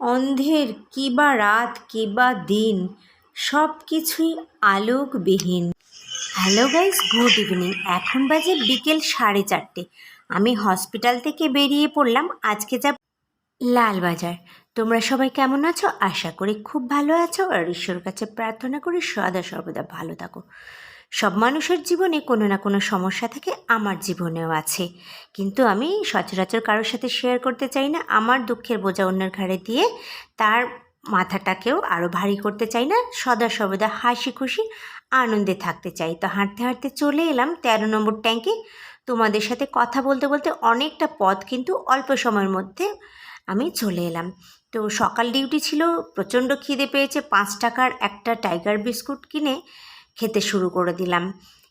অন্ধের কী বা রাত কী বা দিন, সব কিছুই আলোকবিহীন। Hello guys, good evening. এখন বাজে বিকেল সাড়ে চারটে। আমি হসপিটাল থেকে বেরিয়ে পড়লাম। আজকে যা লালবাজার। তোমরা সবাই কেমন আছো? আশা করি খুব ভালো আছো। আর ঈশ্বর কাছে প্রার্থনা করি সদা সর্বদা ভালো থাকো। সব মানুষের জীবনে কোনো না কোনো সমস্যা থাকে, আমার জীবনেও আছে। কিন্তু আমি সচরাচর কারোর সাথে শেয়ার করতে চাই না, আমার দুঃখের বোঝা অন্যের ঘাড়ে দিয়ে তার মাথাটাকেও আরও ভারী করতে চাই না, সদা সর্বদা হাসি খুশি, আনন্দে থাকতে চাই। তো হাঁটতে হাঁটতে চলে এলাম তেরো নম্বর ট্যাঙ্কে। তোমাদের সাথে কথা বলতে বলতে অনেকটা পথ কিন্তু অল্প সময়ের মধ্যে আমি চলে এলাম। তো সকাল ডিউটি ছিল, প্রচণ্ড খিদে পেয়েছে, পাঁচ টাকার একটা টাইগার বিস্কুট কিনে খেতে শুরু করে দিলাম।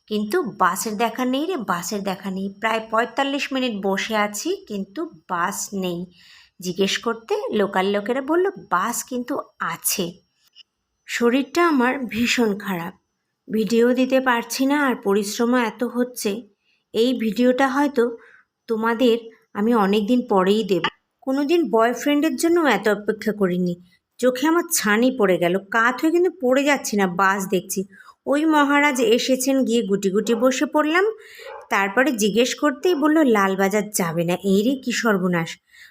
কিন্তু বাসের দেখা নেই রে, বাসের দেখা নেই। প্রায় পঁয়তাল্লিশ মিনিট বসে আছি, কিন্তু বাস নেই। জিজ্ঞেস করতে লোকাল লোকেরা বলল, বাস কিন্তু আছে। শরীরটা আমার ভীষণ খারাপ। ভিডিও দিতে পারছি না আর পরিশ্রমও এত হচ্ছে। এই ভিডিওটা হয়তো তোমাদের আমি অনেক দিন পরেই দেব। কোনো দিন বয়ফ্রেন্ডের জন্য এত অপেক্ষা করিনি। চোখে আমার ছানি পড়ে গেল, কাত হয়ে কিন্তু পড়ে যাচ্ছি না, বাস দেখছি। ওই মহারাজ এসেছেন, গিয়ে গুটি গুটি বসে পড়লাম। তারপরে জিজ্ঞেস করতেই বলল লালবাজার যাবে না? এই রে, কী সর্বনাশ!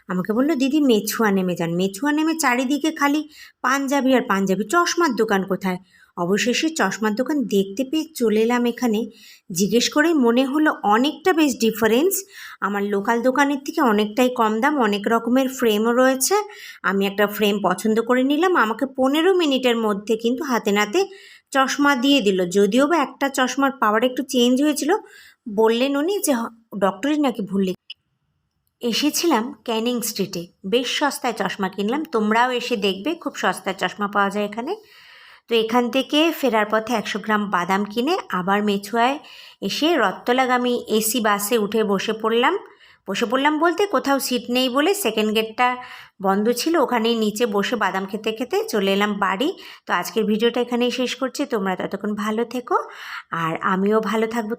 আমাকে বলল, দিদি, মেছুয়া নেমে যান। মেছুয়া নেমে চারিদিকে খালি পাঞ্জাবি আর পাঞ্জাবি, চশমার দোকান কোথায়? অবশেষে চশমার দোকান দেখতে পেয়ে চলে এলাম এখানে। জিজ্ঞেস করে মনে হলো অনেকটা বেশ ডিফারেন্স আমার লোকাল দোকানের থেকে অনেকটাই কম দাম, অনেক রকমের ফ্রেমও রয়েছে। আমি একটা ফ্রেম পছন্দ করে নিলাম। আমাকে পনেরো মিনিটের মধ্যে কিন্তু হাতে নাতে চশমা দিয়ে দিল। যদিও বা একটা চশমার পাওয়ার একটু চেঞ্জ হয়েছিল, বললেন উনি যে ডক্টরই নাকি ভুল লিখ- এসেছিলাম ক্যানিং স্ট্রিটে। বেশ সস্তায় চশমা কিনলাম। তোমরাও এসে দেখবে, খুব সস্তায় চশমা পাওয়া যায় এখানে। তো এখান থেকে ফেরার পথে একশো গ্রাম বাদাম কিনে আবার মেছুয়ায় এসে রত্তলাগামী এসি বাসে উঠে বসে পড়লাম। বসে পড়লাম বলতে কোথাও সিট নেই বলে সেকেন্ড গেটটা বন্ধ ছিল, ওখানেই নিচে বসে বাদাম খেতে খেতে চলে এলাম বাড়ি। তো আজকের ভিডিওটা এখানেই শেষ করছি, তোমরা ততক্ষণ ভালো থেকো আর আমিও ভালো থাকব